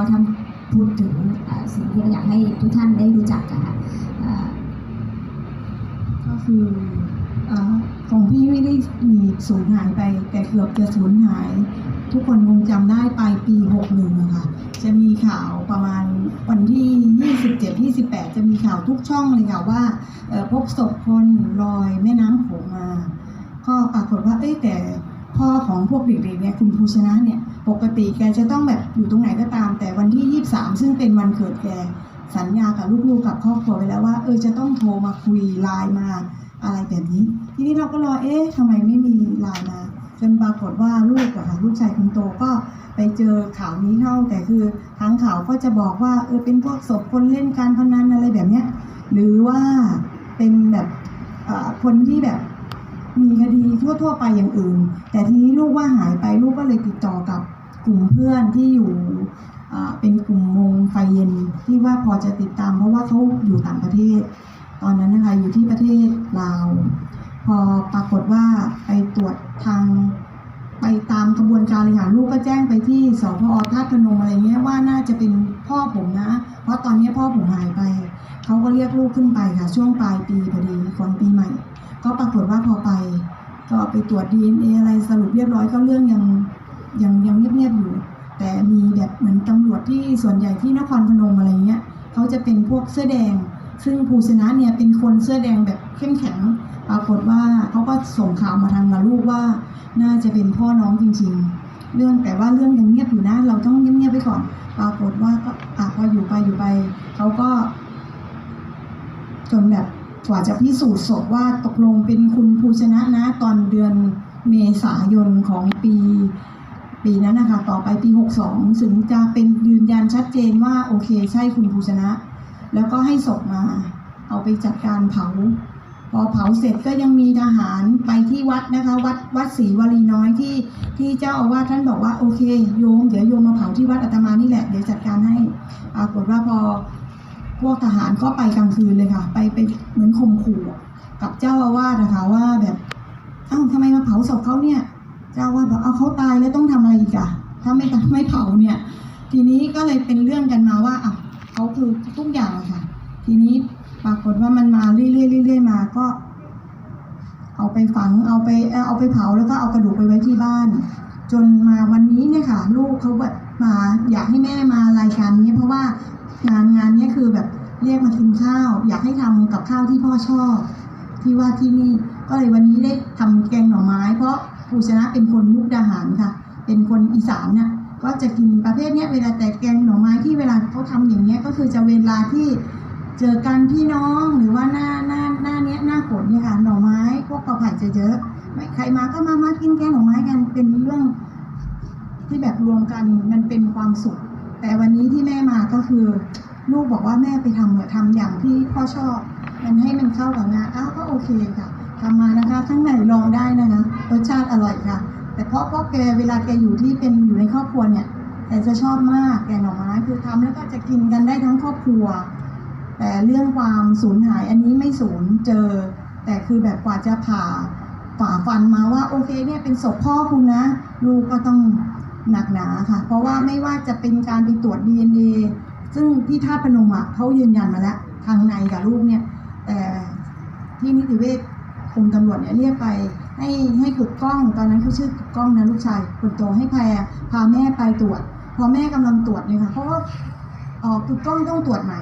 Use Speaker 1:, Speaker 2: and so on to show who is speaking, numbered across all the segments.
Speaker 1: ก็ท่านพูดถึงสิ่งที่เราอยากให้ทุกท่านได้รู้จักอะคะ
Speaker 2: ก็คือเออของพี่ไม่ได้มีสูญหายไป แต่เกือบจะสูญหาย ทุกคนคงจำได้ปลายปี 61อะค่ะจะมีข่าวประมาณวันที่ 27 28 จะมีข่าวทุกช่องเลยค่ะว่าพบศพคนลอยแม่น้ำโขงมา ก็ปรากฏว่าเอ้แต่พ่อของพวกเด็กๆเนี่ยคุณภูชนะเนี่ย ปกติแกจะต้องแบบอยู่ตรงไหนก็ตาม แต่วันที่ 23 ซึ่งเป็นวันเกิดแกสัญญากับลูกๆกับครอบครัวไปแล้วว่าเออจะต้องโทรมาคุยไลน์มาอะไรแบบนี้ ทีนี้เราก็รอเอ๊ะทำไมไม่มีไลน์มา จนปรากฏว่าลูกอะค่ะลูกชายคนโตก็ไปเจอข่าวนี้เข้าแต่คือทางข่าวก็จะบอกว่าเออเป็นพวกศพคนเล่นการพนันอะไรแบบเนี้ยหรือว่าเป็นแบบคนที่แบบ มีคดีทั่ว ๆ ไปอย่างอื่น แต่ทีนี้ลูกว่าหายไปลูกก็เลยติดต่อกับกลุ่มเพื่อนที่อยู่เป็นกลุ่มวงไฟเย็นที่ว่าพอจะติดตาม เพราะว่าเขาอยู่ต่างประเทศ ตอนนั้นนะคะอยู่ที่ประเทศลาว พอปรากฏว่าไปตรวจทางไปตามกระบวนการเลยค่ะลูกก็แจ้งไปที่สพธาตุพนมอะไรเงี้ยว่าน่าจะเป็นพ่อผมนะ เพราะตอนนี้พ่อผมหายไปเขาก็เรียกลูกขึ้นไปค่ะ ช่วงปลายปีพอดีก่อนปีใหม่ ก็ปรากฏว่าพอไป ก็ไปตรวจ DNA อะไรสรุปเรียบร้อยก็เรื่องยังยังยังเงียบๆอยู่ แต่มีแบบเหมือนตำรวจที่ส่วนใหญ่ที่นครพนมอะไรเงี้ยเขาจะเป็นพวกเสื้อแดง ซึ่งภูชนะเนี่ยเป็นคนเสื้อแดงแบบเข้มแข็ง ปรากฏว่าเขาก็ส่งข่าวมาทางกับลูกว่า น่าจะเป็นพ่อน้องจริง ๆ เรื่องแต่ว่าเรื่องยังเงียบอยู่นะเราต้องเงียบๆไปก่อน ปรากฏว่าก็อะพออยู่ไปอยู่ไปเขาก็จนแบบ กว่าจะพิสูจน์ศพว่าตกลงเป็นคุณภูชนะนะตอนเดือนเมษายนของปี ปีนั้นนะคะต่อไปปี 62 ถึงจะเป็นยืนยันชัดเจนว่าโอเคใช่คุณภูชนะ แล้วก็ให้ศพมา เอาไปจัดการเผา พอเผาเสร็จก็ยังมีทหารไปที่วัดนะคะ วัดวัดศรีวลีน้อยที่ที่เจ้าอาวาสท่านบอกว่าโอเคโยมเดี๋ยวโยมมาเผาที่วัดอาตมานี่แหละเดี๋ยวจัดการให้ปรากฏว่าพอ พวกทหารก็ไปกลางคืนเลยค่ะ ไปไปเหมือนข่มขู่กับเจ้าอาวาสนะคะว่าแบบอ้าวทำไมมาเผาศพเขาเนี่ย เจ้าอาวาสบอกเอาเขาตายแล้วต้องทำอะไรอีกอะถ้าไม่ไม่เผาเนี่ย ทีนี้ก็เลยเป็นเรื่องกันมาว่าอะเขาคือทุกอย่างอะค่ะ ทีนี้ปรากฏว่ามันมาเรื่อยๆเรื่อยๆมาก็ เอาไปฝังเอาไปเออเอาไปเผาแล้วก็เอากระดูกไปไว้ที่บ้าน จนมาวันนี้เนี่ยค่ะ ลูกเขาแบบมาอยากให้แม่มารายการนี้เพราะว่า งานงานนี้คือแบบเรียกมากินข้าว อยากให้ทำกับข้าวที่พ่อชอบ ที่ว่าที่นี่ก็เลยวันนี้ได้ทำแกงหน่อไม้ เพราะภูชนะเป็นคนมุกดาหารค่ะ เป็นคนอีสานน่ะก็จะกินประเภทเนี้ยเวลาแต่แกงหน่อไม้ที่เวลาเขาทำอย่างเงี้ยก็คือจะเวลาที่เจอกันพี่น้องหรือว่าหน้าหน้าหน้าเนี้ยหน้าฝนเนี่ยค่ะหน่อไม้ พวกกระไผ่จะเยอะไม่ใครมาก็มามากินแกงหน่อไม้กันเป็นเรื่องที่แบบรวมกันมันเป็นความสุข แต่วันนี้ที่แม่มาก็คือลูกบอกว่าแม่ไปทำเถอทำอย่างที่พ่อชอบ มันให้มันเข้ากับงานอ้าวก็โอเคค่ะทำมานะคะข้างในลองได้นะคะรสชาติอร่อยค่ะ แต่เพราะพ่อแกเวลาแกอยู่ที่เป็นอยู่ในครอบครัวเนี่ยแกจะชอบมากแกงหน่อไม้คือทำแล้วก็จะกินกันได้ทั้งครอบครัว แต่เรื่องความสูญหายอันนี้ไม่สูญเจอ แต่คือแบบกว่าจะผ่าฝ่าฟันมาว่าโอเคเนี่ยเป็นศพพ่อคุณนะ ลูกก็ต้อง หนักหนาค่ะ เพราะว่าไม่ว่าจะเป็นการไปตรวจ DNA ซึ่งที่ท่าพนมอะเขายืนยันมาแล้ว ทางในกับลูกเนี่ยแต่ที่นิติเวชกรมตำรวจเนี่ยเรียกไปให้ให้ขุดกล้อง ตอนนั้นเขาชื่อกึกกล้องนะลูกชายคนโตให้แพรพาแม่ไปตรวจ พอแม่กำลังตรวจเนี่ยค่ะเพราะว่าออกึกกล้องต้องตรวจใหม่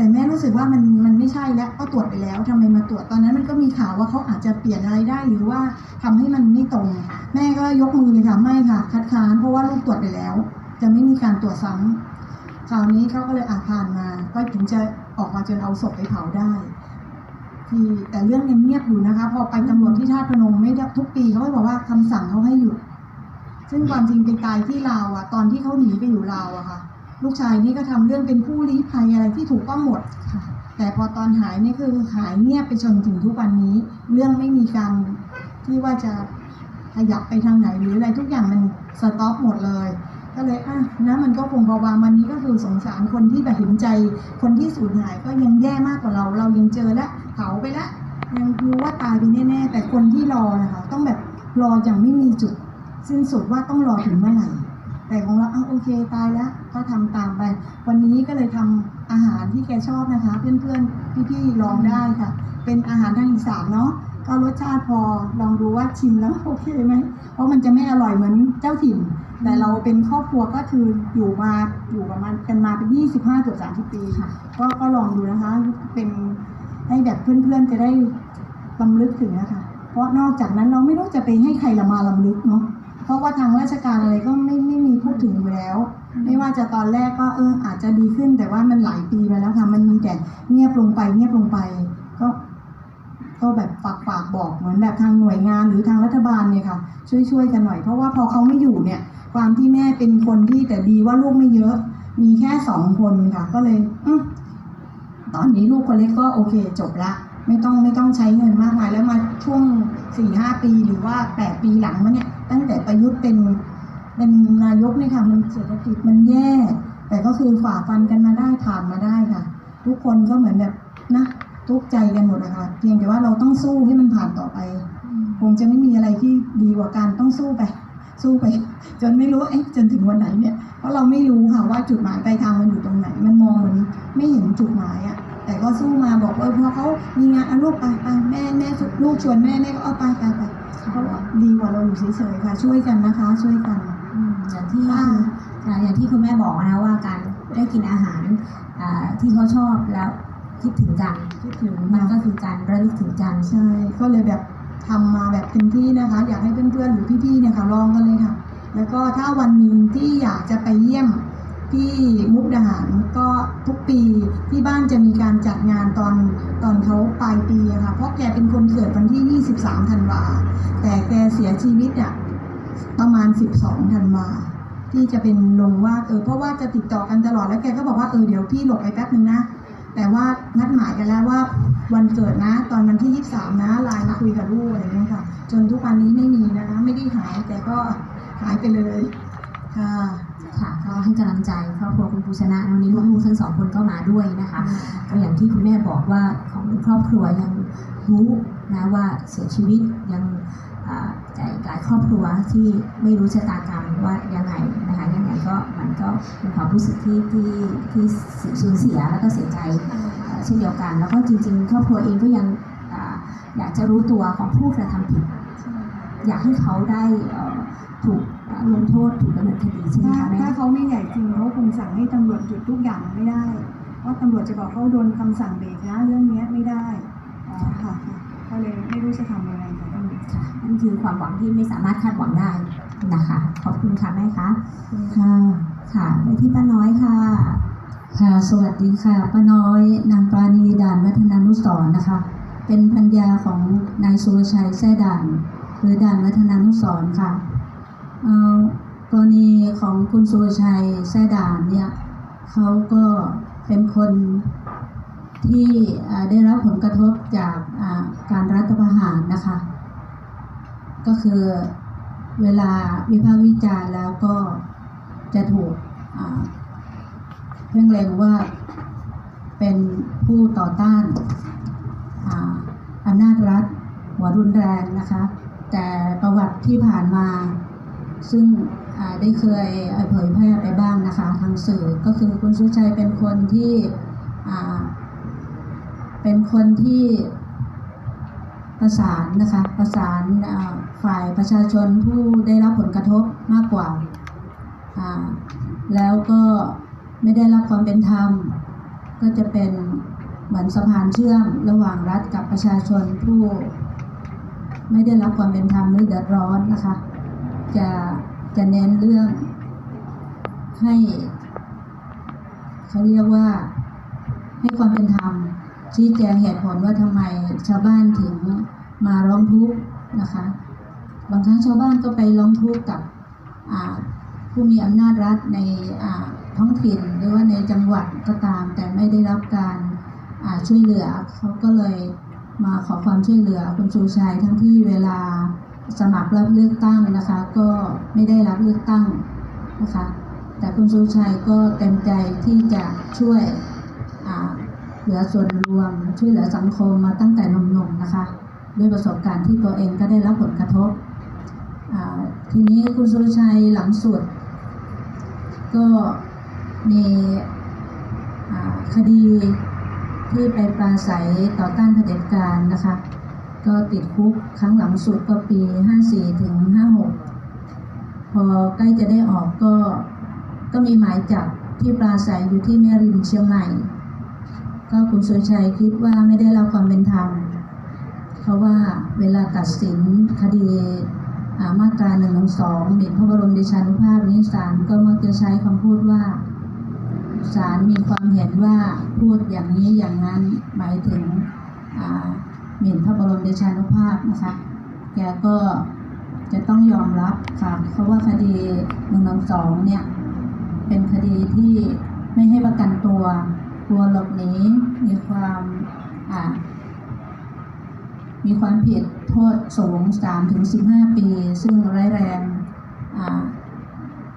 Speaker 2: แต่แม่รู้สึกว่ามันมันไม่ใช่แล้วก็ตรวจไปแล้วทำไมมาตรวจตอนนั้นมันก็มีข่าวว่าเขาอาจจะเปลี่ยนอะไรได้หรือว่าทำให้มันไม่ตรง แม่ก็ยกมือเลยค่ะไม่ค่ะ คัดค้านเพราะว่าลูกตรวจไปแล้ว จะไม่มีการตรวจซ้ำคราวนี้เขาก็เลยอาผ่านมา ก็ถึงจะออกมาจนเอาศพไปเผาได้ที่แต่เรื่องยังเงียบอยู่นะคะ พอไปตำรวจที่ท่าพนมไม่ได้ทุกปีเขาก็บอกว่าคำสั่งเขาให้หยุดซึ่งความจริงไปตายที่ลาวอะตอนที่เขาหนีไปอยู่ลาวอะค่ะ ลูกชายนี่ก็ทำเรื่องเป็นผู้ลี้ภัยอะไรที่ถูกต้องหมดแต่พอตอนหายนี่คือหายเงียบไปจนถึงทุกวันนี้ เรื่องไม่มีการที่ว่าจะขยับไปทางไหนหรืออะไรทุกอย่างมันสต็อปหมดเลย ก็เลยอะนะมันก็คงพอวางวันนี้ก็คือสงสารคนที่แบบเห็นใจ คนที่สูญหายก็ยังแย่มากกว่าเรา เรายังเจอแล้วเผาไปล้วยังรู้ว่าตายไปแน่ๆแต่คนที่รอนะคะต้องแบบรออย่างไม่มีจุด สิ้นสุดว่าต้องรอถึงเมื่อไหร่ แต่ของเราอ้าโอเคตายแล้วก็ทำตามไป วันนี้ก็เลยทำอาหารที่แกชอบนะคะ เพื่อนๆพี่ๆลองได้ค่ะ เป็นอาหารทางอีสานเนาะก็รสชาติพอลองดูว่าชิมแล้วโอเคไหมเพราะมันจะไม่อร่อยเหมือนเจ้าถิ่น แต่เราเป็นครอบครัวก็คืออยู่มาอยู่ประมาณกันมาเป็นยี่สิบห้าเกือบสามสิบปีก็ก็ลองดูนะคะเป็นให้แบบเพื่อนๆจะได้ลำลึกถึงนะคะเพราะนอกจากนั้นเราไม่รู้จะไปให้ใครละมาลำลึกเนาะ ราะว่าทางราชการอะไรก็ไม่ไม่มีพูดถึงอยู่แล้ว ไม่ว่าจะตอนแรกก็เอออาจจะดีขึ้น แต่ว่ามันหลายปีมาแล้วค่ะ มันมีแต่เงียบลงไปเงียบลงไป ก็ ก็แบบฝากฝากบอกเหมือนแบบทางหน่วยงานหรือทางรัฐบาลเนี่ยค่ะ ช่วยช่วยกันหน่อยเพราะว่าพอเขาไม่อยู่เนี่ย ความที่แม่เป็นคนที่แต่ดีว่าลูกไม่เยอะ มีแค่สองคนค่ะ ก็เลยอืมตอนนี้ลูกคนเล็กก็โอเคจบละ ไม่ต้องไม่ต้องใช้เงินมากมายแล้วมาช่วงสี่ห้าปีหรือว่าแปดปีหลังมาเนี่ย ตั้งแต่ประยุทธ์เป็นเป็นนายกเนี่ยค่ะ มันเศรษฐกิจมันแย่ แต่ก็คือฝ่าฟันกันมาได้ผ่านมาได้ค่ะ ทุกคนก็เหมือนแบบนะทุกใจกันหมดนะคะเพียงแต่ว่าเราต้องสู้ให้มันผ่านต่อไป คงจะไม่มีอะไรที่ดีกว่าการต้องสู้ไป สู้ไป จนไม่รู้เอ๊ะจนถึงวันไหนเนี่ยเพราะเราไม่รู้ค่ะว่าจุดหมายปลายทางมันอยู่ตรงไหน มันมองเหมือนไม่เห็นจุดหมายอะ แต่ก็สู้มาบอกว่าเออพอเขามีงานเอาลูกไปไปแม่แม่ลูกชวนแม่แม่ก็เอาไปไปไปเพราะว่าดีกว่าเราอยู่เฉยๆค่ะ ช่วยกันนะคะ ช่วยกัน
Speaker 1: อืมอย่างที่
Speaker 2: ค่ะ
Speaker 1: ค่ะอย่างที่คุณแม่บอกนะว่าการได้กินอาหารอ่าที่เขาชอบแล้วคิดถึงกัน
Speaker 2: คิดถึง
Speaker 1: มัน
Speaker 2: ค่ะ
Speaker 1: ก็คือการระลึกถึงกัน
Speaker 2: ใช่ก็เลยแบบทำมาแบบเต็มที่นะคะ อยากให้เพื่อนๆหรือพี่ๆเนี่ยค่ะลองกันเลยค่ะ แล้วก็ถ้าวันหนึ่งที่อยากจะไปเยี่ยม ที่มุกดาหารก็ทุกปีที่บ้านจะมีการจัดงานตอนตอนเขาปลายปีอะค่ะเพราะแกเป็นคนเกิดวันที่ 23 ธันวา แต่แกเสียชีวิตอะประมาณ 12 ธันวาที่จะเป็นลงว่าเออเพราะว่าจะติดต่อกันตลอดแล้วแกก็บอกว่าเออเดี๋ยวพี่หลบไปแป๊บนึงนะ แต่ว่านัดหมายกันแล้วว่าวันเกิดนะ ตอนวันที่ 23 นะไลน์มาคุยกับลูกอะไรอย่างเงี้ยค่ะ จนทุกวันนี้ไม่มีนะคะไม่ได้หายแต่ก็หายไปเลยค่ะ
Speaker 1: ค่ะก็ให้กำลังใจครอบครัวคุณภูชนะวันนี้ลูกๆทั้งสองคนก็มาด้วยนะคะก็อย่างที่คุณแม่บอกว่าของครอบครัวยังรู้นะว่าเสียชีวิตยังอ่าแต่อีกหลายครอบครัวที่ไม่รู้ชะตากรรมว่ายังไงนะคะยังไงก็มันก็เป็นความรู้สึกที่ที่ที่สูญเสียแล้วก็เสียใจเอ่อเช่นเดียวกัน แล้วก็จริง ๆ ครอบครัวเองก็ยังอ่าอยากจะรู้ตัวของผู้กระทำผิด อยากให้เขาได้เอ่อถูก ลงโทษถูกดำเนินคดีใช่ไหม
Speaker 2: ถ้า
Speaker 1: คะแม่
Speaker 2: ถ้าเขาไม่ใหญ่จริงเขาคงสั่งให้ตำรวจหยุดทุกอย่างไม่ได้ เพราะตำรวจจะบอกเขาโดนคำสั่งเบรกนะเรื่องเนี้ยไม่ได้อ๋อค่ะค่ะก็เลยไม่รู้จะทำยังไงค่ะตำรวจ
Speaker 1: ค่ะนั่นคือความหวังที่ไม่สามารถคาดหวังได้นะคะ ขอบคุณค่ะแม่คะ
Speaker 3: ค่ะ
Speaker 1: ค่ะไปที่ป้าน้อยค่ะ
Speaker 3: ค่ะสวัสดีค่ะป้าน้อยนางปราณีด่านวัฒนานุสรณ์นะคะ เป็นพัญญาของนายสุรชัยแซ่ด่าน หรือด่านวัฒนานุสรณ์ค่ะเอ่อ กรณีของคุณสุรชัยแซ่ด่านเนี่ยเขาก็เป็นคนที่ได้รับผลกระทบจากการรัฐประหารนะคะ ก็คือเวลาวิพากษ์วิจารณ์แล้วก็จะถูกเพ่งเล็งว่าเป็นผู้ต่อต้านอาอำนาจรัฐหัวรุนแรงนะคะ แต่ประวัติที่ผ่านมา ซึ่งได้เคยเผยแพร่ไปบ้างนะคะทางสื่อก็คือคุณสุชัยเป็นคนที่เป็นคนที่ประสานนะคะประสานฝ่ายประชาชนผู้ได้รับผลกระทบมากกว่า แล้วก็ไม่ได้รับความเป็นธรรม ก็จะเป็นเหมือนสะพานเชื่อมระหว่างรัฐกับประชาชนผู้ ไม่ได้รับความเป็นธรรมหรือเดือดร้อนนะคะ จะจะเน้นเรื่องให้เขาเรียกว่าให้ความเป็นธรรมชี้แจงเหตุผลว่าทำไมชาวบ้านถึงมาร้องทุกข์นะคะ บางครั้งชาวบ้านก็ไปร้องทุกข์กับผู้มีอำนาจรัฐในท้องถิ่นหรือว่าในจังหวัดก็ตาม แต่ไม่ได้รับการช่วยเหลือเขาก็เลยมาขอความช่วยเหลือคุณชูชัยทั้งที่เวลา สมัครรับเลือกตั้งนะคะ ก็ไม่ได้รับเลือกตั้งนะคะ แต่คุณชูชัยก็เต็มใจที่จะช่วยเหลือส่วนรวม ช่วยเหลือสังคมมาตั้งแต่นุ่มๆนะคะ ด้วยประสบการณ์ที่ตัวเองก็ได้รับผลกระทบ ทีนี้คุณสุรชัยหลังสุด ก็มีคดีที่ไปปราศัยต่อต้านเผด็จการนะคะ ก็ติดคุกครั้งหลังสุดก็ปี 54 ถึง 56 พอใกล้จะได้ออกก็ก็มีหมายจับที่ปราศัยอยู่ที่แม่ริมเชียงใหม่ ก็คุณสุชัยคิดว่าไม่ได้รับความเป็นธรรม เพราะว่าเวลาตัดสินคดีอ่ามาตรา1นึสองหมิ่นพระบรมเดชานุภาพนี้ศาลก็มักจะใช้คำพูดว่าศาลมีความเห็นว่าพูดอย่างนี้อย่างนั้นหมายถึง หมิ่นพระบรมเดชานุภาพนะคะ แกก็จะต้องยอมรับค่ะ เพราะว่าคดี1นึสองเนี่ย เป็นคดีที่ไม่ให้ประกันตัวกลัวหลบหนีมีความอ่ามีความผิดโทษสูง3ถึง15 ปี ซึ่งร้ายแรงอ่า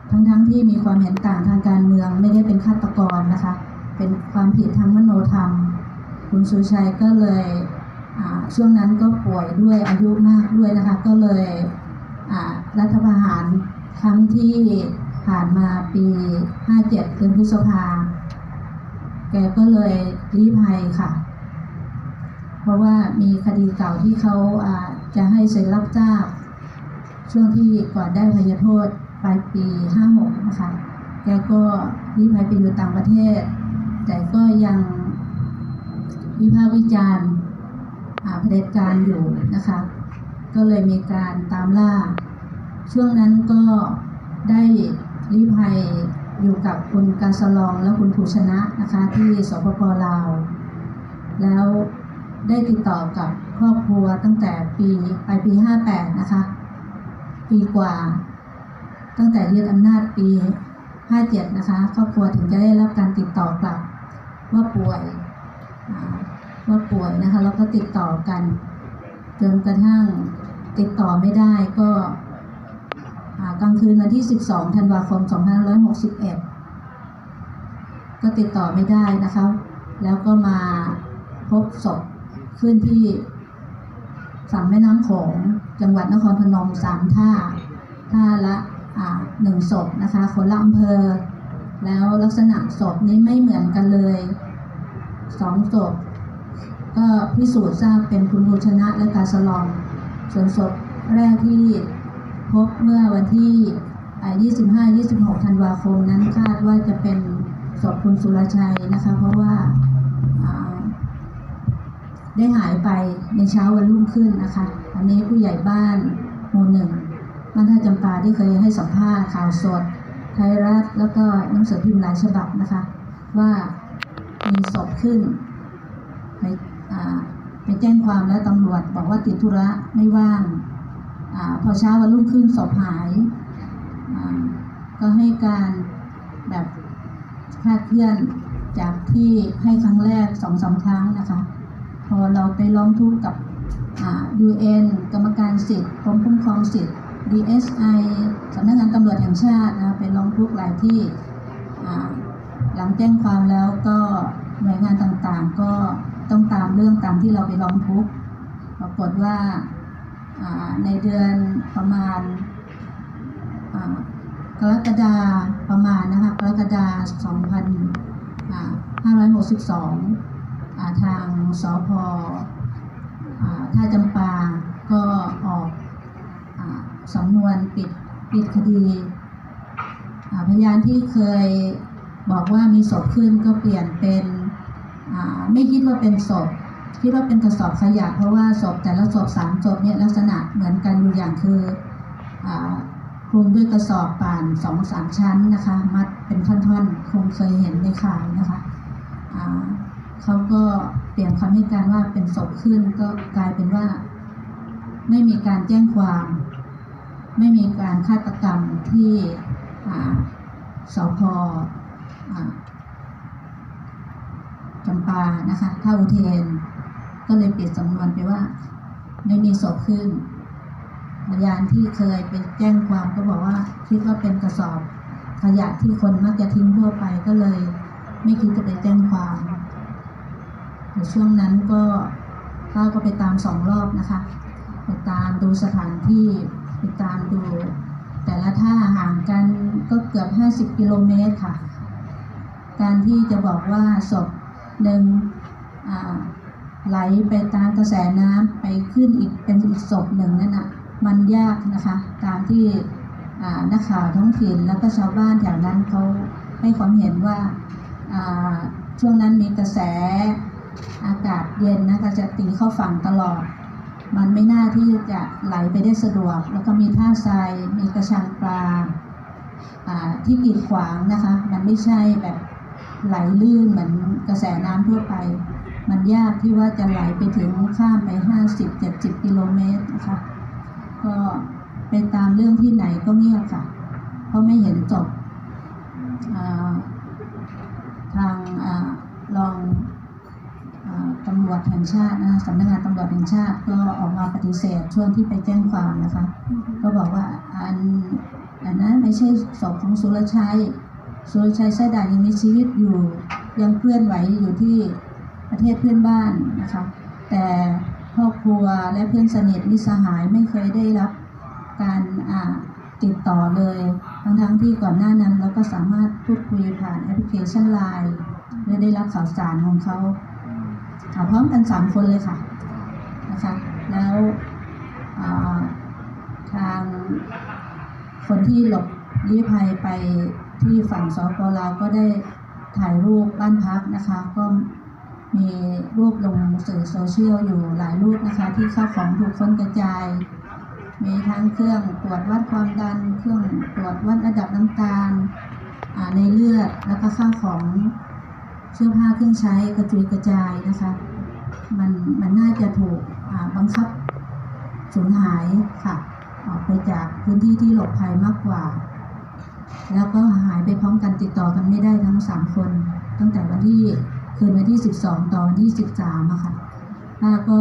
Speaker 3: ทั้งๆทที่มีความเห็นต่างทางการเมืองไม่ได้เป็นฆาตกรนะคะ เป็นความผิดทางมโนธรรม คุณสุชัยก็เลย ช่วงนั้นก็ป่วยด้วยอายุมากด้วยนะคะ ก็เลยรัฐประหารครั้งที่ผ่านมาปี 57เดือนพฤษภา แกก็เลยรีภัยค่ะ เพราะว่ามีคดีเก่าที่เขาจะให้เซ็นรับทราบ ช่วงที่ก่อนได้พยโทษปลายปี 56 นะคะ แกก็รีภัยไปอยู่ต่างประเทศ แต่ก็ยังวิพากษ์วิจารณ์ เผด็จการอยู่นะคะ ก็เลยมีการตามล่า ช่วงนั้นก็ได้รีภัยอยู่กับคุณกาสลองและคุณภูชนะนะคะที่สปปลาว แล้วได้ติดต่อกับครอบครัวตั้งแต่ปีปลายปี 58 นะคะ ปีกว่า ตั้งแต่ยึดอำนาจปี 57 นะคะ ครอบครัวถึงจะได้รับการติดต่อกลับว่าป่วย ว่าป่วยนะคะ แล้วก็ติดต่อกันจนกระทั่งติดต่อไม่ได้ก็กลางคืนวันที่ 12 ธันวาคม 2561 ก็ติดต่อไม่ได้นะคะ แล้วก็มาพบศพขึ้นที่ฝั่งแม่น้ำโขงจังหวัดนครพนมสามท่า ท่าละหนึ่งศพนะคะ คนละอำเภอ แล้วลักษณะศพนี้ไม่เหมือนกันเลยสองศพ ก็พิสูจน์ทราบเป็นคุณภูชนะและกาสลองส่วนศพแรกที่พบเมื่อวันที่ 25-26 ธันวาคมนั้นคาดว่าจะเป็นศพคุณสุรชัยนะคะ เพราะว่าอ่าได้หายไปในเช้าวันรุ่งขึ้นนะคะ อันนี้ผู้ใหญ่บ้านหมู่หนึ่งบ้านท่าจำปาที่เคยให้สัมภาษณ์ข่าวสด ไทยรัฐแล้วก็หนังสือพิมพ์หลายฉบับนะคะ ว่ามีศพขึ้น ไปแจ้งความแล้วตำรวจบอกว่าติดธุระไม่ว่างอพอเช้าวันรุ่งขึ้นศพหาย ก็ให้การแบบคลาดเคลื่อนจากที่ให้ครั้งแรกสองสามครั้งนะคะ พอเราไปร้องทุกข์กับอ่า UN กรรมการสิทธิ์กรมคุ้มครองสิทธิ์ DSI สำนักงานตำรวจแห่งชาตินะคะไปร้องทุกข์หลายที่หลังแจ้งความแล้วก็หน่วยงานต่างๆ ก็ ต้องตามเรื่องตามที่เราไปร้องทุกข์ปรากฏว่าในเดือนประมาณกรกฎาประมาณนะคะกรกฎา2562าทางสพอ่าท่าจำปาก็ออกอสำนวนปิดปิดคดีพยานที่เคยบอกว่ามีศพขึ้นก็เปลี่ยนเป็น ไม่คิดว่าเป็นศพคิดว่าเป็นกระสอบขยะเพราะว่าศพแต่ละศพสามศพเนี่ยลักษณะเหมือนกันอยู่อย่างคืออคลุมด้วยกระสอบป่านสองสามชั้นนะคะ มัดเป็นท่อนๆ คงเคยเห็นในข่าวนะคะเขาก็เปลี่ยนคำให้การว่าเป็นศพขึ้นก็กลายเป็นว่า ไม่มีการแจ้งความ ไม่มีการฆาตกรรมที่สพ จำปานะคะท่าอุเทน ก็เลยเปลี่ยนสำนวนไปว่า ไม่มีศพขึ้นพยานที่เคยไปแจ้งความก็บอกว่า คิดว่าเป็นกระสอบ ขยะที่คนมักจะทิ้งทั่วไปก็เลย ไม่คิดจะไปแจ้งความในช่วงนั้นก็ป้าก็ไปตามสองรอบนะคะไปตามดูสถานที่ไปตามดู แต่ละท่าห่างกันก็เกือบ 50 กิโลเมตรค่ะ การที่จะบอกว่าศพ หนึ่งไหลไปตามกระแสน้ำไปขึ้นอีกเป็นอีกศพหนึ่งนั่นน่ะมันยากนะคะตามที่นักข่าวท้องถิ่นแล้วก็ชาวบ้านแถวนั้นเขาให้ความเห็นว่าช่วงนั้นมีกระแสอากาศเย็นนะคะจะตีเข้าฝั่งตลอด มันไม่น่าที่จะไหลไปได้สะดวก แล้วก็มีท่าทรายมีกระชังปลาที่กีดขวางนะคะ มันไม่ใช่แบบ ไหลลื่นเหมือนกระแสน้ำทั่วไป มันยากที่ว่าจะไหลไปถึงข้ามไป 50-70 กิโลเมตรนะคะก็ไปตามเรื่องที่ไหนก็เงียบค่ะ เพราะไม่เห็นจบทางอารองอตำรวจแห่งชาตินะสำนักงานตำรวจแห่งชาติก็ออกมาปฏิเสธช่วงที่ไปแจ้งความนะคะ ก็บอกว่าอันอันนั้นไม่ใช่ศพของสุรชัย สุรชัยแท้ด่านยังมีชีวิตอยู่ ยังเคลื่อนไหวอยู่ที่ประเทศเพื่อนบ้านนะคะ แต่ครอบครัวและเพื่อนสนิทมิสหายไม่เคยได้รับการติดต่อเลย ทั้งๆที่ก่อนหน้านั้นเราก็สามารถพูดคุยผ่านแอปพลิเคชันไลน์และได้รับข่าวสารของเขาอ่าพร้อมกันสามคนเลยค่ะนะคะ แล้วทางคนที่หลบลี้ภัยไป ที่ฝั่งสปลาวก็ได้ถ่ายรูปบ้านพักนะคะ ก็มีรูปลงสื่อโซเชียลอยู่หลายรูปนะคะ ที่ข้าวของถูกค้นกระจาย มีทั้งเครื่องตรวจวัดความดัน เครื่องตรวจวัดระดับน้ำตาลในเลือดแล้วก็ข้าวของเสื้อผ้าเครื่องใช้กระจุยกระจายนะคะ มันมันน่าจะถูกบังคับสูญหายค่ะ ออกไปจากพื้นที่ที่หลบภัยมากกว่า แล้วก็หายไปพร้อมกันติดต่อกันไม่ได้ทั้งสามคน ตั้งแต่วันที่คืนวันที่ 12 ต่อวันที่ 13อะค่ะป้าก็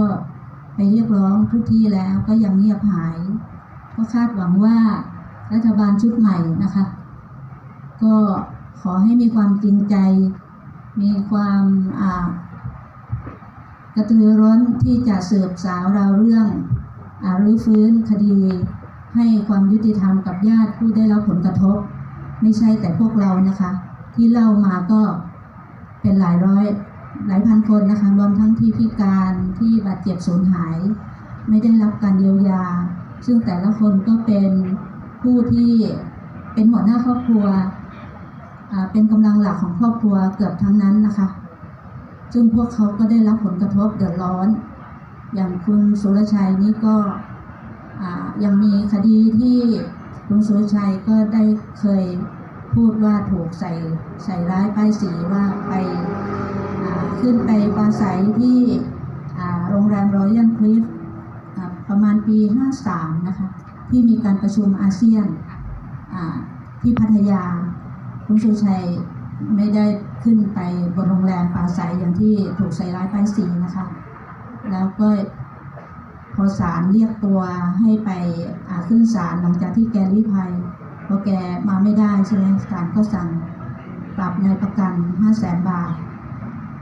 Speaker 3: ไปเรียกร้องทุกที่แล้วก็ยังเงียบหาย ก็คาดหวังว่ารัฐบาลชุดใหม่นะคะ ก็ขอให้มีความจริงใจ มีความกระตือร้นที่จะสืบสาวราวเรื่องอรื้อฟื้นคดีให้ความยุติธรรมกับญาติผู้ได้รับผลกระทบ ไม่ใช่แต่พวกเรานะคะ ที่เล่ามาก็เป็นหลายร้อยหลายพันคนนะคะรวมทั้งที่พิการที่บาดเจ็บสูญหาย ไม่ได้รับการเยียวยา ซึ่งแต่ละคนก็เป็นผู้ที่เป็นหัวหน้าครอบครัวเป็นกำลังหลักของครอบครัวเกือบทั้งนั้นนะคะ ซึ่งพวกเขาก็ได้รับผลกระทบเดือดร้อน อย่างคุณสุรชัยนี่ก็ยังมีคดีที่ คุณสุรชัยก็ได้เคยพูดว่าถูกใส่ใส่ร้ายป้ายสีว่าไปขึ้นไปปราศัยที่โรงแรมรอยัลคลิฟประมาณปี 53 นะคะ ที่มีการประชุมอาเซียนที่พัทยาคุณชูชัยไม่ได้ขึ้นไปบนโรงแรมปราศัยอย่างที่ถูกใส่ร้ายป้ายสีนะคะ แล้วก็ พอศาลเรียกตัวให้ไปขึ้นศาลหลังจากที่แกลี้ภัยพอแกมาไม่ได้ใช่ไหมศาลก็สั่งปรับนายประกัน5 0 0แสนบาท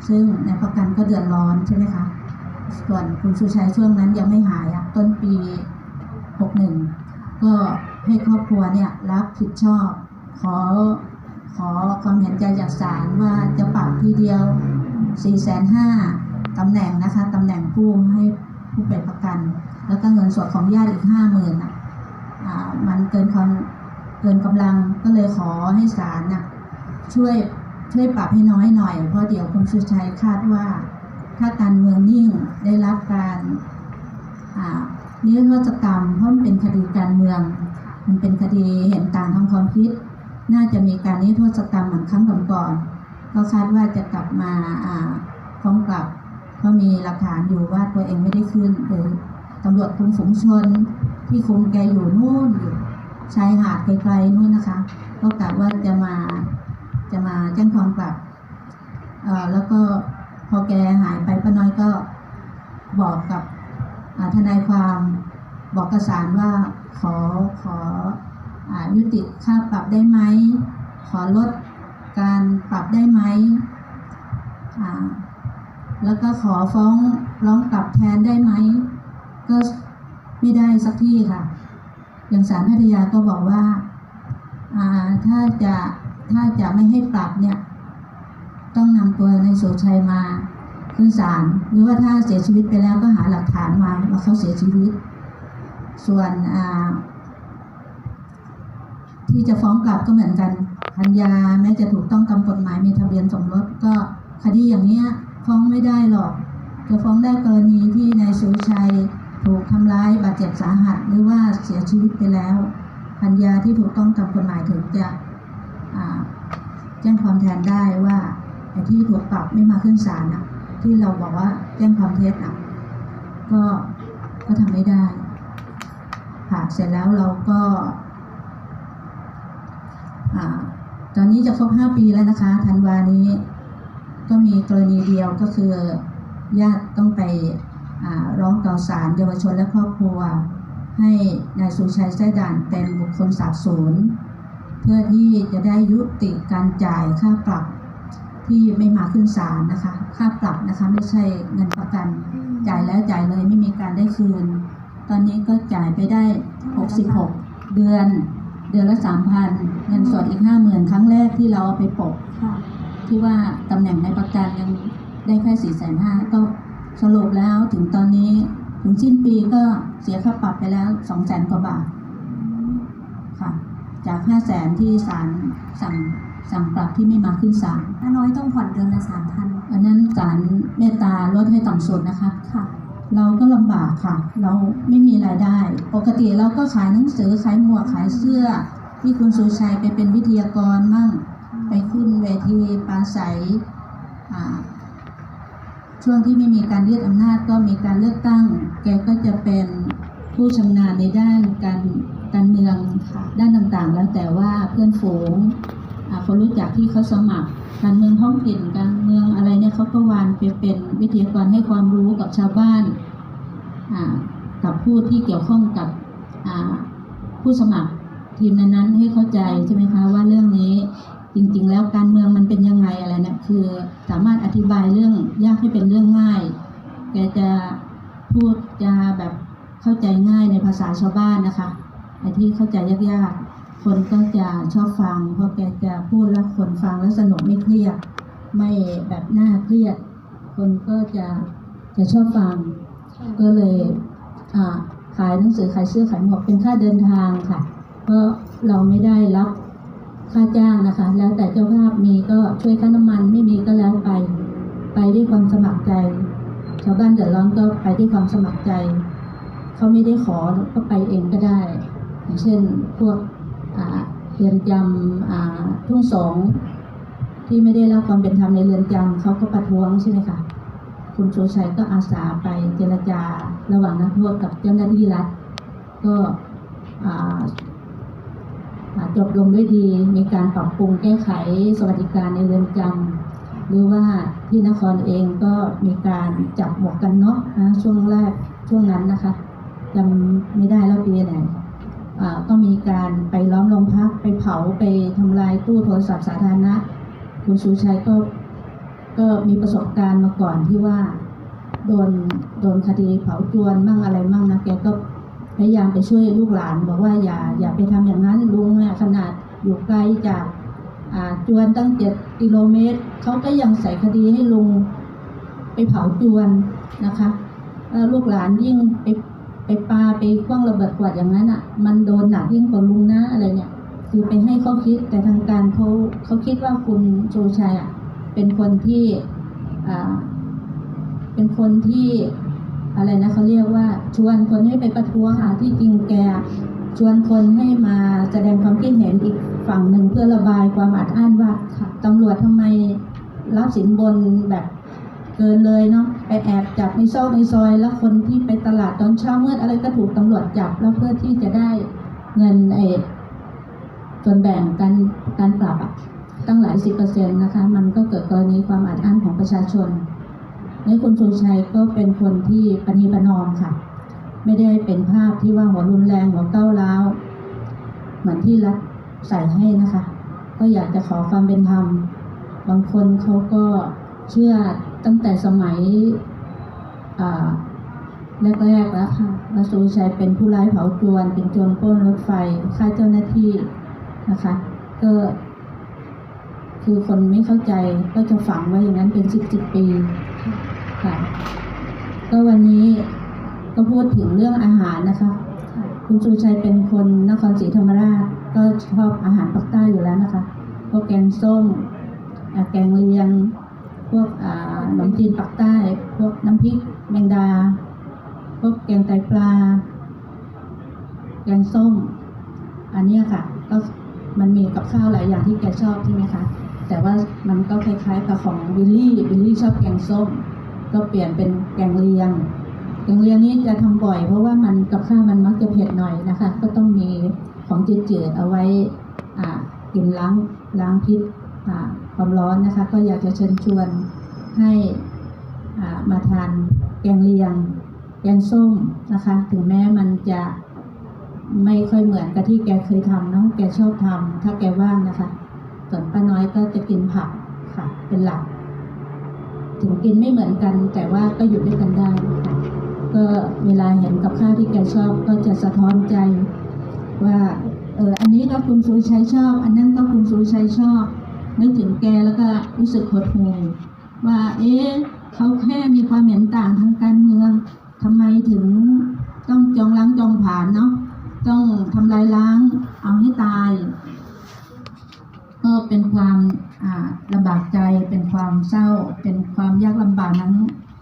Speaker 3: ซึ่งนายประกันก็เดือดร้อนใช่ไหมคะ ส่วนคุณชูชัยช่วงนั้นยังไม่หายต้นปี 61 ก็ให้ครอบครัวเนี่ยรับผิดชอบ ขอขอความเห็นใจจากศาลว่าจะปรับทีเดียว 4 5 0 0 0ตำแหน่งนะคะตำแหน่งผู้ให้ ผู้เป็นประกัน แล้วก็เงินสดของญาติอีก5 0,000อะอ่ามันเกินความเกินกำลังก็เลยขอให้ศาลน่ะช่วยช่วยปรับให้น้อยหน่อย เพราะเดี๋ยวคุณสุชัยคาดว่า ถ้าการเมืองนิ่งได้รับการนิรโทษกรรมเพราะมันเป็นคดีการเมือง มันเป็นคดีเห็นต่างทางความคิด น่าจะมีการนิรโทษกรรมเหมือนครั้งก่อนๆก็คาดว่าจะกลับมาฟ้องกลับ เพราะมีหลักฐานอยู่ว่าตัวเองไม่ได้ขึ้นหรือตำรวจคุมฝูงชน ที่คุมแกอยู่นู่นอยู่ชายหาดไกลๆนู่นนะคะ ก็กะว่าจะมาจะมาแจ้งความกลับเอ่อแล้วก็พอแกหายไปป้าน้อยก็บอกกับทนายความบอกกระสารว่าขอขออยุติค่าปรับได้ไหม ขอลดการปรับได้ไหมอ่า แล้วก็ขอฟ้องร้องกลับแทนได้ไหม ก็ไม่ได้สักที่ค่ะ อย่างศาลพัทยาก็บอกว่าถ้าจะถ้าจะไม่ให้ปรับเนี่ย ต้องนำตัวในายสุชัยมาขึ้นศาลหรือว่าถ้าเสียชีวิตไปแล้วก็หาหลักฐานมาว่าเขาเสียชีวิต ส่วนที่จะฟ้องกลับก็เหมือนกันพัญญาแม้จะถูกต้องตามกฎหมายมีทะเบียนสมรสก็คดีอย่างเนี้ย ฟ้องไม่ได้หรอก จะฟ้องได้กรณีที่นายสุชัยถูกทำร้ายบาดเจ็บสาหัส หรือว่าเสียชีวิตไปแล้วพัญญาที่ถูกต้องตามกฎหมายถึงจะแจ้งความแทนได้ว่าไอ้ที่ถูกปรับไม่มาขึ้นศาลนะที่เราบอกว่าแจ้งความเท็จอะก็ก็ทำไม่ได้ค่ะเสร็จแล้วเราก็อตอนนี้จะครบ 5 ปีแล้วนะคะธันวานี้ ก็มีกรณีเดียวก็คือญาติต้องไปร้องต่อศาลเยาวชนและครอบครัว ให้นายสุชัยแท้ด่านเป็นบุคคลสาบสูญเพื่อที่จะได้ยุติการจ่ายค่าปรับที่ไม่มาขึ้นศาลนะคะ ค่าปรับนะคะไม่ใช่เงินประกัน จ่ายแล้วจ่ายเลยไม่มีการได้คืน ตอนนี้ก็จ่ายไปได้ 66 เดือน เดือนละ 3,000 เงินสดอีก 50,000 ครั้งแรกที่เราเอาไปปก ที่ว่าตำแหน่งในประกันยังได้แค่4 5 0 0 0ก็สรุปแล้วถึงตอนนี้ถึงสิ้นปีก็เสียค่าปรับไปแล้ว2 0 0 0 0 0กว่าบาทค่ะจาก5 0 0 0 0 0ที่ศาลสั่งสั่งปรับที่ไม่มาขึ้นศาล
Speaker 1: น้าน้อยต้องผ่อนเดือนละสามพัน
Speaker 3: อันนั้นศาลเมตตาลดให้ต่ำสุดนะคะ
Speaker 1: ค่ะ
Speaker 3: เราก็ลำบากค่ะ เราไม่มีรายได้ ปกติเราก็ขายหนังสือขายหมวกขายเสื้อ ที่คุณสุชัยไปเป็นวิทยากรมั่ง ไปขึ้นเวทีปราศัยช่วงที่ไม่มีการยึดอกอำนาจก็มีการเลือกตั้ง แกก็จะเป็นผู้ชำนาญในด้านการการเมือง
Speaker 1: ค่ะ
Speaker 3: ด้านต่างๆ แล้วแต่ว่าเพื่อนฝูงอ่าคนรู้จักที่เขาสมัคร การเมืองท้องถิ่นการเมืองอะไรเนี่ยเขาก็วานไปเป็นวิทยากรให้ความรู้กับชาวบ้านกับผู้ที่เกี่ยวข้องกับผู้สมัครทีมนั้นๆให้เข้าใจใช่ไหมคะว่าเรื่องนี้ จริงๆ แล้วการเมืองมันเป็นยังไงอะไรเนี่ยคือสามารถอธิบายเรื่องยากให้เป็นเรื่องง่าย แกจะพูดจาแบบเข้าใจง่ายในภาษาชาวบ้านนะคะไอ้ที่เข้าใจยากๆ คนก็จะชอบฟัง เพราะแกจะพูดแล้วคนฟังแล้วสนุกไม่เครียดไม่แบบน่าเครียด คนก็จะจะชอบฟัง ก็เลยขายหนังสือขายเสื้อขายหมวกเป็นค่าเดินทางค่ะ เพราะเราไม่ได้รับ ค่าจ้างนะคะ แล้วแต่เจ้าภาพมีก็ช่วยค่าน้ำมันไม่มีก็แล้วไป ไปด้วยความสมัครใจชาวบ้านเดือดร้อนก็ไปด้วยความสมัครใจเขาไม่ได้ขอก็ไปเองก็ได้ อย่างเช่นพวกเรือนจำทุ่งสงที่ไม่ได้รับความเป็นธรรมในเรือนจำเขาก็ประท้วงใช่ไหมคะคุณโชชัยก็อาสาไปเจรจาระหว่างนักโทษกับเจ้าหน้าที่รัฐก็ จบลงด้วยดีมีการปรับปรุงแก้ไขสวัสดิการในเรือนจำหรือว่าที่นครเองก็มีการจับหมวกกันน็อกนะช่วงแรกช่วงนั้นนะคะจำไม่ได้แล้วปีไหน่ก็มีการไปล้อมโรงพักไปเผาไปทำลายตู้โทรศัพท์สาธารณะ คุณชูชัยก็ก็มีประสบการณ์มาก่อนที่ว่า โดนโดนคดีเผาจวนมั่งอะไรมั่งนะแกก็ พยายามไปช่วยลูกหลานบอกว่าอย่าอย่าไปทำอย่างนั้นลุงเนี่ยขนาดอยู่ไกลจากจวนตั้งเจ็ดกิโลเมตรเขาก็ยังใส่คดีให้ลุงไปเผาจวนนะคะลูกหลานยิ่งไปไปปาไปคว้างระเบิดกวาดอย่างนั้นอะ มันโดนหนักยิ่งกว่าลุงนะอะไรเนี่ย คือไปให้เขาคิดแต่ทางการเขาเขาคิดว่าคุณโชชัยอะเป็นคนที่อ่าเป็นคนที่ อะไรนะเขาเรียกว่าชวนคนให้ไปประท้วงค่ะที่จริงแกชวนคนให้มาแสดงความคิดเห็นอีกฝั่งหนึ่งเพื่อระบายความอัดอั้นว่าตำรวจทำไมรับสินบนแบบเกินเลยเนาะไปแอบจับในซอกในซอย แล้วคนที่ไปตลาดตอนเช้ามืดอะไรก็ถูกตำรวจจับแล้วเพื่อที่จะได้เงินไอ้ส่วนแบ่งการการปรับตั้งหลายสิบเปอร์เซ็นต์นะคะ มันก็เกิดกรณีความอัดอั้นของประชาชน นี่คุณชูชัยก็เป็นคนที่ปณีประนอมค่ะ ไม่ได้เป็นภาพที่ว่าหัวรุนแรงหัวเก้าร้าวเหมือนที่รัฐใส่ให้นะคะ ก็อยากจะขอความเป็นธรรม บางคนเขาก็เชื่อตั้งแต่สมัยแรกๆแล้วค่ะว่าสุรชัยเป็นผู้ร้ายเผาจวน เป็นโจรปล้นรถไฟฆ่าเจ้าหน้าที่นะคะ ก็คือคนไม่เข้าใจก็จะฝังไว้อย่างนั้นเป็นสิบสิบปี ค่ะก็วันนี้ก็พูดถึงเรื่องอาหารนะคะ คุณสุรชัยเป็นคนนครศรีธรรมราชก็ชอบอาหารภาคใต้อยู่แล้วนะคะพวกแกงส้มแกงเลียง พวกขนมจีนปักใต้ พวกน้ำพริกแมงดา พวกแกงไตปลา แกงส้ม อันนี้ค่ะ ก็มันมีกับข้าวหลายอย่างที่แกชอบใช่ไหมคะ แต่ว่ามันก็คล้ายๆกับของวิลลี่วิลลี่ชอบแกงส้ม ก็เปลี่ยนเป็นแกงเลียงแกงเลียงนี้จะทำบ่อย เพราะว่ามันกับข้าวมันมักจะเผ็ดหน่อยนะคะ ก็ต้องมีของจืดๆเอาไว้กินล้างล้างพิษความร้อนนะคะ ก็อยากจะเชิญชวนให้มาทานแกงเลียงแกงส้มนะคะ ถึงแม้มันจะไม่ค่อยเหมือนกับที่แกเคยทำเนาะแกชอบทำถ้าแกว่างนะคะ ส่วนป้าน้อยก็จะกินผักค่ะเป็นหลัก ถึงกินไม่เหมือนกัน แต่ว่าก็อยู่ด้วยกันได้ค่ะก็เวลาเห็นกับข้าวที่แกชอบก็จะสะท้อนใจ ว่าเอออันนี้ก็คุณสุชัยชอบ อันนั้นก็คุณสุชัยชอบ นึกถึงแกแล้วก็รู้สึกหดหู่ว่าเอ๊ะเขาแค่มีความเห็นต่างทางการเมืองทำไมถึงต้องจองล้างจองผ่านเนาะต้องทำลายล้างเอาให้ตาย ก็เป็นความลำบากใจ เป็นความเศร้า เป็นความยากลำบากทั้ง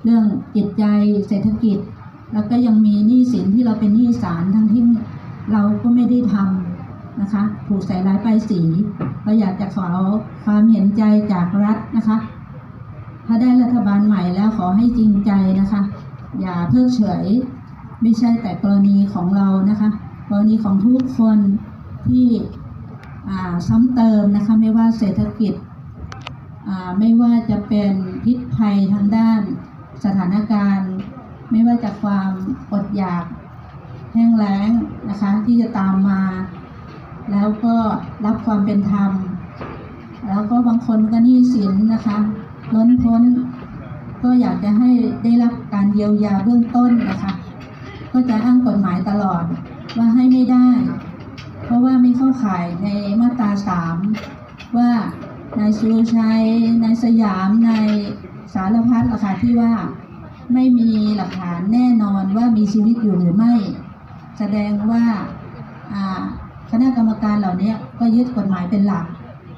Speaker 3: เรื่องจิตใจเศรษฐกิจ แล้วก็ยังมีหนี้สินที่เราเป็นหนี้ศาลทั้งที่เราก็ไม่ได้ทำนะคะ ถูกใส่ร้ายป้ายสีก็อยากจะขอความเห็นใจจากรัฐนะคะ ถ้าได้รัฐบาลใหม่แล้วขอให้จริงใจนะคะ อย่าเพิกเฉย ไม่ใช่แต่กรณีของเรานะคะ กรณีของทุกคนที่ ซ้ำเติมนะคะไม่ว่าเศรษฐกิจไม่ว่าจะเป็นพิษภัยทางด้านสถานการณ์ ไม่ว่าจากความอดอยากแห้งแล้งนะคะที่จะตามมา แล้วก็รับความเป็นธรรม แล้วก็บางคนก็หนี้สินนะคะล้นพ้นก็อยากจะให้ได้รับการเยียวยาเบื้องต้นนะคะ ก็จะอ้างกฎหมายตลอดว่าให้ไม่ได้ ข่ายในมาตราสามว่านายสุรชัยนายสยามนายสารพัดล่ะค่ะที่ว่าไม่มีหลักฐานแน่นอนว่ามีชีวิตอยู่หรือไม่ แสดงว่าอ่าคณะกรรมการเหล่านี้ก็ยึดกฎหมายเป็นหลัก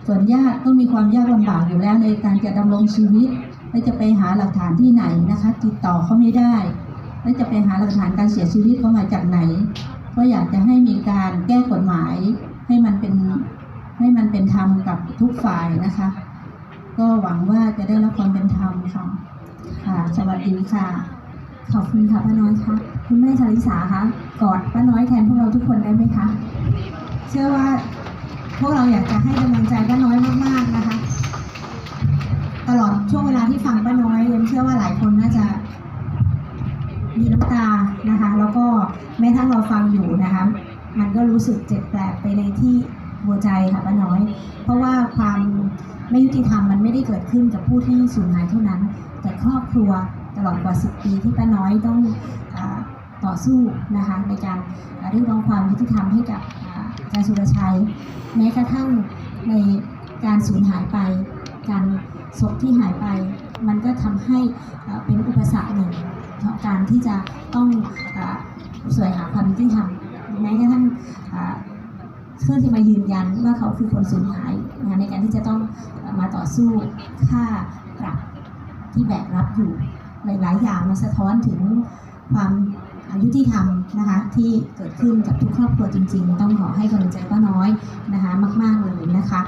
Speaker 3: ส่วนญาติก็มีความยากลำบากอยู่แล้วในการจะดำรงชีวิตและจะไปหาหลักฐานที่ไหนนะคะ ติดต่อเขาไม่ได้และจะไปหาหลักฐานการเสียชีวิตเขามาจากไหน ก็อยากจะให้มีการแก้กฎหมาย ให้มันเป็นให้มันเป็นธรรมกับทุกฝ่ายนะคะ ก็หวังว่าจะได้รับความเป็นธรรมค่ะค่ะ สวัสดีค่ะ
Speaker 1: ขอบคุณค่ะป้าน้อยคะคุณแม่ชาลิสาคะกอดป้าน้อยแทนพวกเราทุกคนได้ไหมคะ เชื่อว่าพวกเราอยากจะให้กำลังใจป้าน้อยมากๆนะคะตลอดช่วงเวลาที่ฟังป้าน้อยยังเชื่อว่าหลายคนน่าจะมีน้ำตานะคะ แล้วก็แม้ทั้งเราฟังอยู่นะคะ มันก็รู้สึกเจ็บแปลกไปในที่หัวใจค่ะป้าน้อย เพราะว่าความไม่ยุติธรรมมันไม่ได้เกิดขึ้นกับผู้ที่สูญหายเท่านั้น แต่ครอบครัวตลอดกว่า 10 ปีที่ป้าน้อยต้องอต่อสู้นะคะในการเรียกร้องความยุติธรรมให้กับอาจารย์สุรชัย แม้กระทั่งในการสูญหายไป การศพที่หายไป มันก็ทำให้เป็นอุปสรรคหนึ่งต่อการที่จะต้องอสวยหาความยุติธรรม แม้กระทั่งอ่าเพื่อที่มายืนยันว่าเขาคือคนสูญหายนะในการที่จะต้องมาต่อสู้ค่าปรับที่แบกรับอยู่หลายๆอย่างมาสะท้อนถึงความอายุที่ทำนะคะที่เกิดขึ้นกับทุกครอบครัวจริง ๆ ต้องขอให้กำลังใจป้าน้อยนะคะมาก ๆ เลยนะคะ